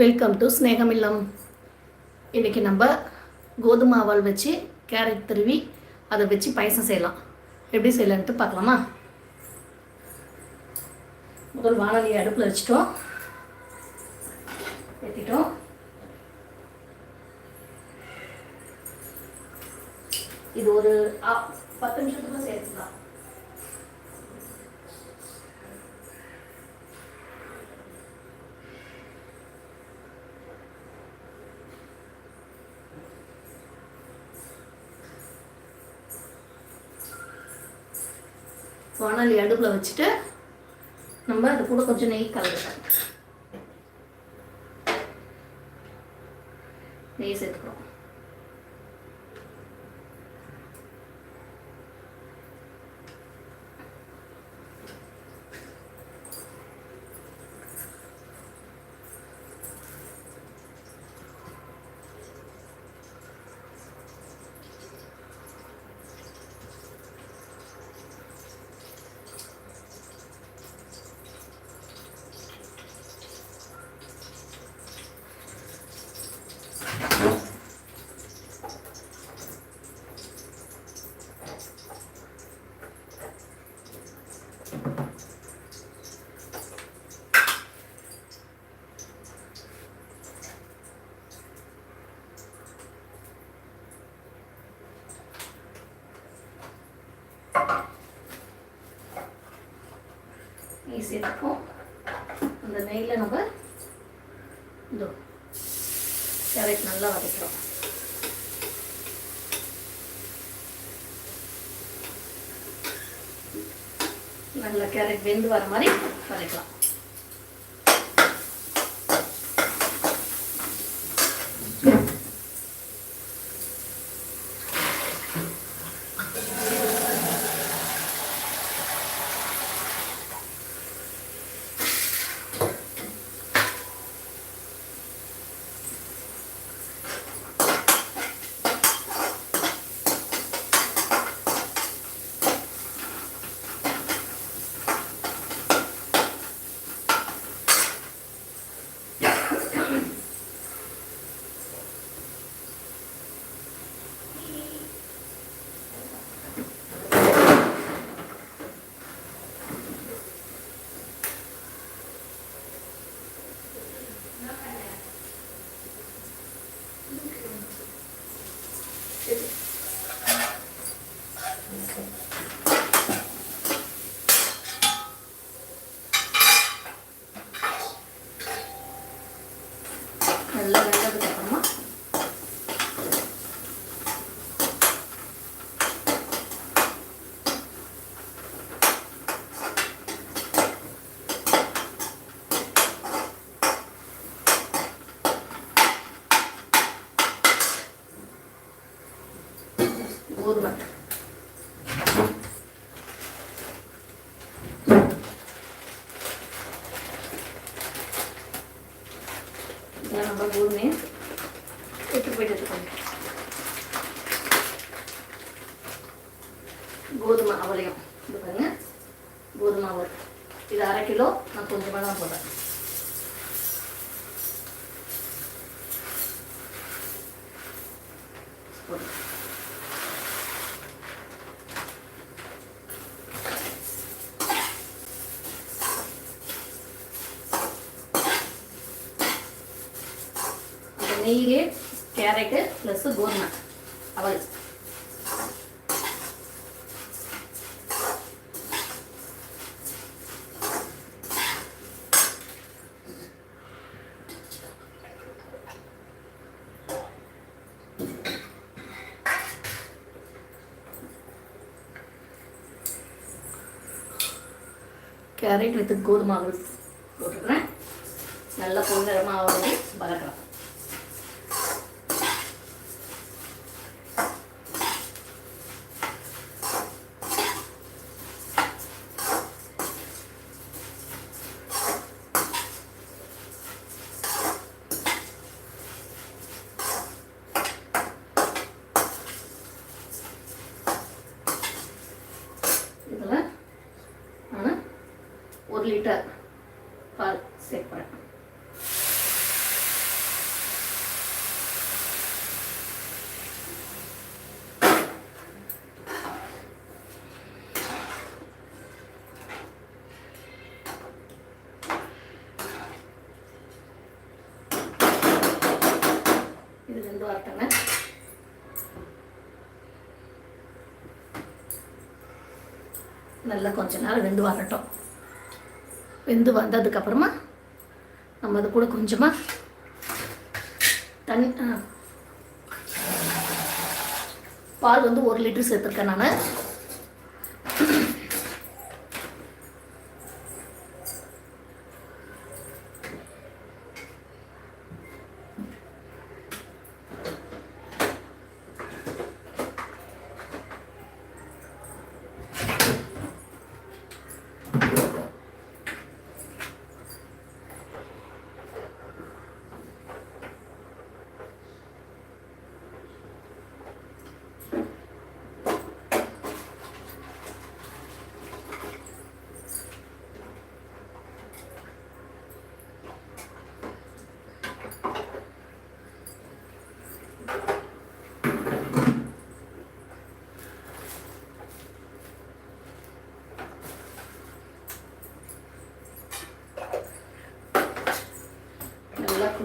Welcome to ஸ்நேகமில்லம் இன்றைக்கி நம்ம கோதுமை அவல் வச்சு கேரட் திருவி அதை வச்சு பாயசம் செய்யலாம். எப்படி செய்யலான்ட்டு பார்க்கலாமா? முதல் வானொலியை அடுப்பில் வச்சுட்டோம். ஏற்றிட்டோம் இது ஒரு பத்து நிமிஷத்துக்குள்ள சேர்த்துக்கலாம் வானொலி அடுப்பில் வச்சுட்டு நம்ம அது கூட கொஞ்சம் நெய் கலந்துக்கலாம். நெய் சேர்த்துக்கிறோம். ஈஸியாக சேர்த்துப்போம் அந்த நெய்யில் நம்ம இதோ கேரட் நல்லா வதக்கிறோம். நல்லா கேரட் வெந்து வர மாதிரி வதக்கலாம். நல்லா இதெல்லாம் நம்ம கோதுமையை எடுத்து போயிட்டு எடுத்துக்கோங்க கோதுமை அவலையும் இது பாருங்க கோதுமை அவல் இது அரை கிலோ நான் கொஞ்சமாக தான் போடுறேன். அந்த நெய்யிலே கேரட்டு ப்ளஸ் கோதுமை. அவல் கேரட் வித்து கோதுமை போட்டுக்கிறேன் நல்லா பொங்கரமாக வந்து ஒரு லிட்டர் பால் சேர்ப்பேன் இது ரெண்டு வார்த்தைங்க நல்லா கொஞ்ச நாள் ரெண்டு வரட்டும். வெந்து வந்ததுக்கப்புறமா நம்ம அது கூட கொஞ்சமாக தண்ணி பால் வந்து ஒரு லிட்டர் சேர்த்துருக்கேன் நான்.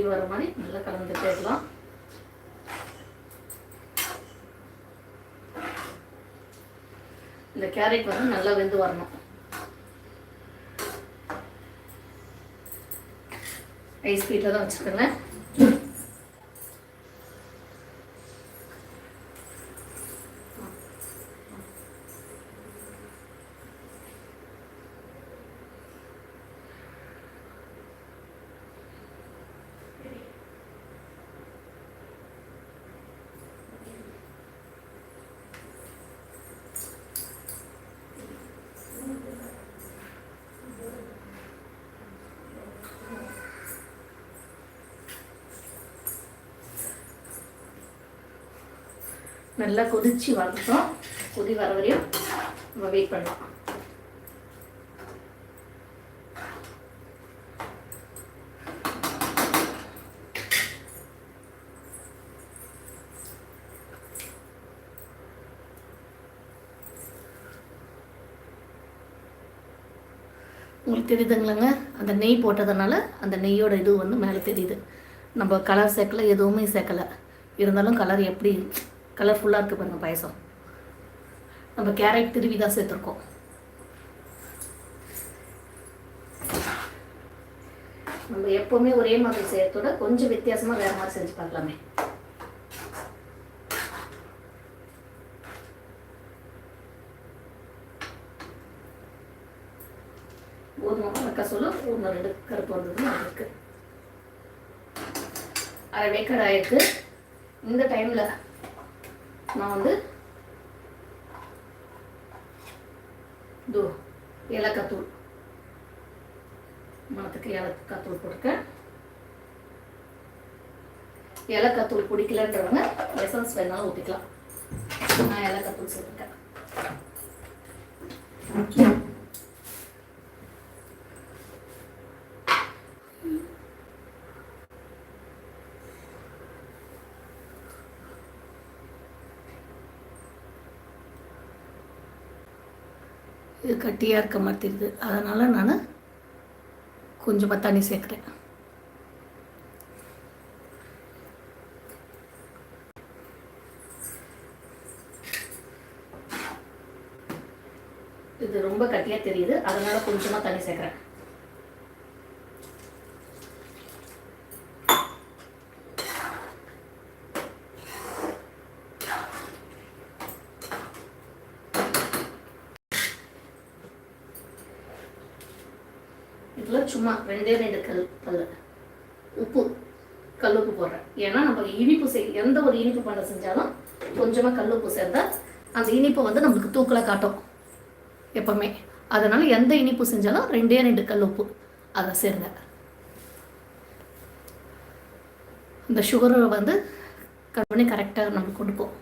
நல்லா வர மாதிரி நல்லா கலந்துட்டே இருக்கலாம் இந்த கேரட் வந்து நல்லா வெந்து வரணும். ஐஸ் ஸ்பீட்டில் தான் வச்சுருக்கேன் நல்லா கொதிச்சு வந்துட்டோம் கொதி வர வரையும் நம்ம வெயிட் பண்ணலாம். உங்களுக்கு தெரியுதுங்களாங்க? அந்த நெய் போட்டதுனால அந்த நெய்யோட இது வந்து மேலே தெரியுது. நம்ம கலர் சேர்க்கல எதுவுமே சேர்க்கல. இருந்தாலும் கலர் எப்படி கலர்ஃபுல்லாக இருக்குது பாருங்கள் பாயசம். நம்ம கேரட் திருவி தான் சேர்த்துருக்கோம். நம்ம எப்போவுமே ஒரே மாதிரி செய்யறதோட கொஞ்சம் வித்தியாசமாக வேறு மாதிரி செஞ்சு பார்க்கலாமே. கோதுமை ஒன்று ரெண்டு கருப்பு வந்ததுன்னு அரை வேக்கடை ஆயிருக்கு. இந்த டைமில் நான் வந்து இதோ ஏலக்காய் மனத்துக்கு இலக்கத்தூள் ஏலக்காய் தூள் போட்டிருக்கேன். பிடிக்கலன்றவங்க எசன்ஸ் வேணாலும் ஊற்றிக்கலாம் நான் ஏலக்காய் தூள் கட்டியாக இருக்க மாட்டேங்குது. அதனால் நான் கொஞ்சமாக தண்ணி சேர்க்குறேன் இது ரொம்ப கட்டியாக தெரியுது. அதனால் கொஞ்சமாக தண்ணி சேர்க்குறேன். இதில் சும்மா ரெண்டே ரெண்டு கல் கல் உப்பு கல் உப்பு போடுறேன். ஏன்னா நம்ம இனிப்பு செய் எந்த ஒரு இனிப்பு பண்ண செஞ்சாலும் கொஞ்சமாக கல் உப்பு சேர்ந்தால் அந்த இனிப்பை வந்து நம்மளுக்கு தூக்கில் காட்டும் எப்பவுமே. அதனால எந்த இனிப்பு செஞ்சாலும் ரெண்டே ரெண்டு கல் உப்பு. அதை சேருங்க. இந்த சுகரை வந்து கட் பண்ணி கரெக்டாக நம்ம கொடுப்போம்.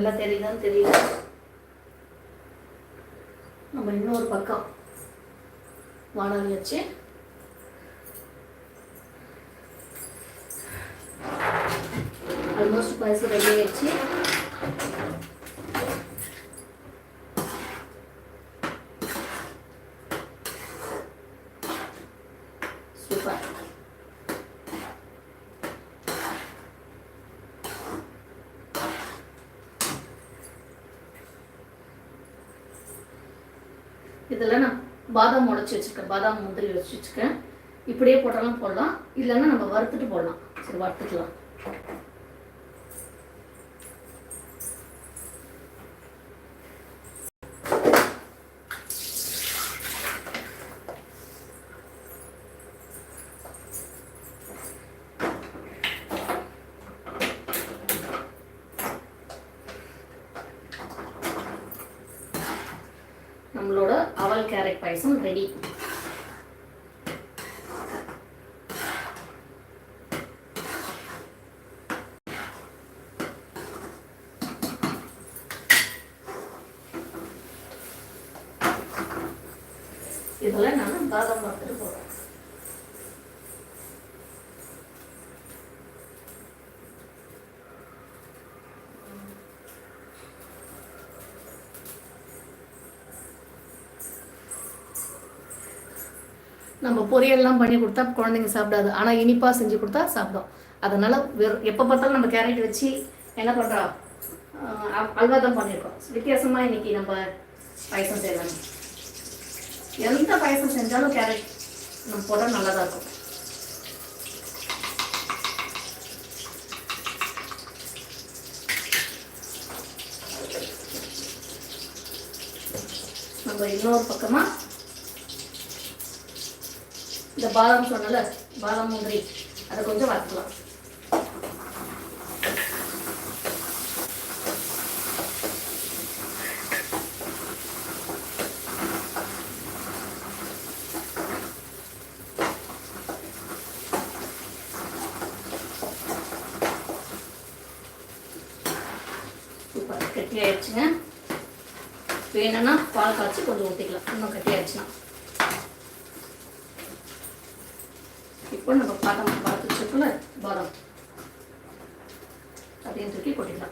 நல்லா தெரியுதான்னு தெரியல. நம்ம இன்னொரு பக்கம். வானல் வச்சு. ஆல்மோஸ்ட் பாயசம் ரெடி ஆயிடுச்சு. இதில் நான் பாதாம் உடச்சி வச்சுருக்கேன் பாதாம் முந்திரி வச்சு வச்சுருக்கேன். இப்படியே போட்டாலும் போடலாம். இல்லைன்னா நம்ம வறுத்துட்டு போடலாம். சரி வறுத்துக்கலாம் நம்மளோட அவல் கேரட் பாயசம் ரெடி இதெல்லாம் நான் பாதாம் பார்த்துட்டு போகிறேன் நம்ம பொரியல்லாம் பண்ணி கொடுத்தா குழந்தைங்க சாப்பிடாது. ஆனால் இனிப்பாக செஞ்சு கொடுத்தா சாப்பிடும். அதனால் வெறும் எப்போ பார்த்தாலும் நம்ம கேரட் வச்சு என்ன பண்ணுறோம் அல்வா தான் பண்ணியிருக்கோம். வித்தியாசமாக இன்னைக்கு நம்ம பாயசம் செய்யலாம். எந்த பாயசம் செஞ்சாலும் கேரட் நம்ம போட்டால் நல்லா தான் இருக்கும். நம்ம இன்னொரு பக்கமாக இந்த பாதாம் சொன்னல பாதாம் முந்திரி அதை கொஞ்சம் வறுக்கலாம் ఇప్పుడు ನಾನು ಪಾಕ ಭಾರತ ಚಟ್ನ ಬಾರ ಅದೇನು ತುರ್ಕಿ ಕೊಟ್ಟಿಲ್ಲ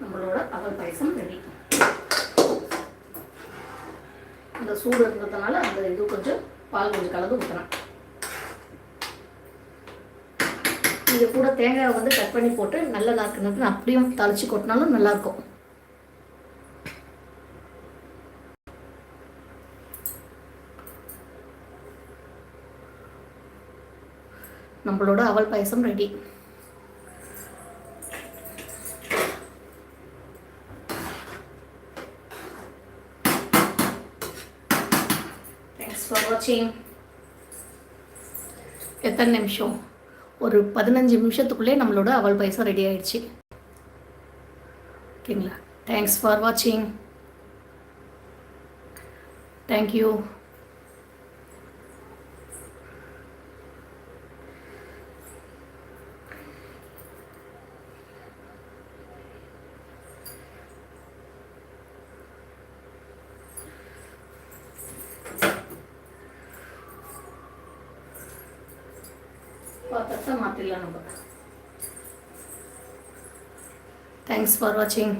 நம்மளோட அவல் பாயசம் ரெடி அந்த சூடு இருந்ததுனால அந்த இது கொஞ்சம் பால் கொஞ்சம் கலந்து ஊற்றுறேன் இது கூட தேங்காய் வந்து கட் பண்ணி போட்டு நல்ல நாக்கு அப்படியும் தாளிச்சு கொட்டினாலும் நல்லாயிருக்கும் நம்மளோட அவல் பாயசம் ரெடி தேங்க்ஸ் எத்தனை நிமிஷம்? ஒரு பதினஞ்சு நிமிஷத்துக்குள்ளே நம்மளோட அவள் பைசா ரெடி ஆயிடுச்சு. ஓகேங்களா? தேங்க்ஸ் ஃபார் வாட்சிங் தேங்க்யூ பாத்திரத்தை மாற்றிடலாம் நம்ம தேங்க்ஸ் ஃபார் வாட்சிங்